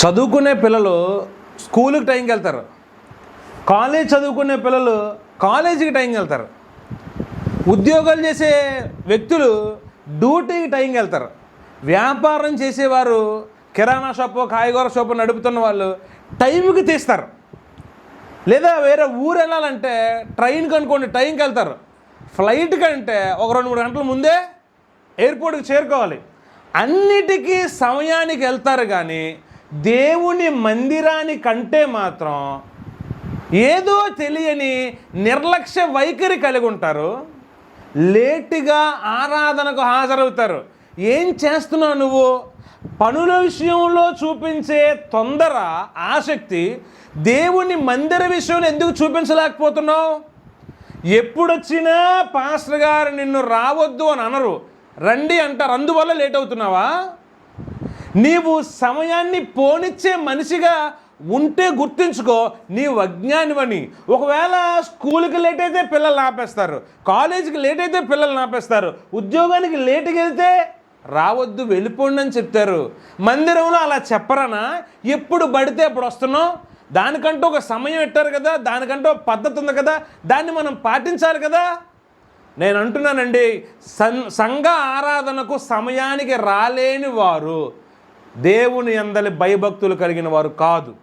చదువుకునే పిల్లలు స్కూల్కి టైంకి వెళ్తారు. కాలేజ్ చదువుకునే పిల్లలు కాలేజీకి టైంకి వెళ్తారు. ఉద్యోగాలు చేసే వ్యక్తులు డ్యూటీకి టైంకి వెళ్తారు. వ్యాపారం చేసేవారు కిరాణా షాపు కాయగూర షాపు నడుపుతున్న వాళ్ళు టైంకి తీస్తారు. లేదా వేరే ఊరు వెళ్ళాలంటే ట్రైన్కి అనుకోండి టైంకి వెళ్తారు. ఫ్లైట్ కంటే ఒక రెండు మూడు గంటల ముందే ఎయిర్పోర్ట్కి చేరుకోవాలి. అన్నిటికీ సమయానికి వెళ్తారు కానీ దేవుని మందిరాని కంటే మాత్రం ఏదో తెలియని నిర్లక్ష్య వైఖరి కలిగి ఉంటారు. లేటుగా ఆరాధనకు హాజరవుతారు. ఏం చేస్తున్నావు నువ్వు? పనుల విషయంలో చూపించే తొందర ఆసక్తి దేవుని మందిర విషయంలో ఎందుకు చూపించలేకపోతున్నావు? ఎప్పుడొచ్చినా పాస్టర్ గారు నిన్ను రావద్దు అని అనరు. రండి అంటారు. అందువల్ల లేట్ అవుతున్నావా? నీవు సమయాన్ని పోనిచ్చే మనిషిగా ఉంటే గుర్తుంచుకో నీవు అజ్ఞానివని. ఒకవేళ స్కూల్కి లేట్ అయితే పిల్లలు ఆపేస్తారు కాలేజీకి లేట్ అయితే పిల్లలు ఆపేస్తారు ఉద్యోగానికి లేట్కి వెళ్తే రావద్దు వెళ్ళిపోండి అని చెప్తారు. మందిరంలో అలా చెప్పరనా? ఎప్పుడు పడితే అప్పుడు వస్తున్నాం. దానికంటూ ఒక సమయం పెట్టారు కదా దానికంటూ పద్ధతి ఉంది కదా దాన్ని మనం పాటించాలి కదా. నేను అంటున్నానండి సం సంఘ ఆరాధనకు సమయానికి రాలేని వారు దేవుని అందలి భయభక్తులు కలిగిన వారు కాదు.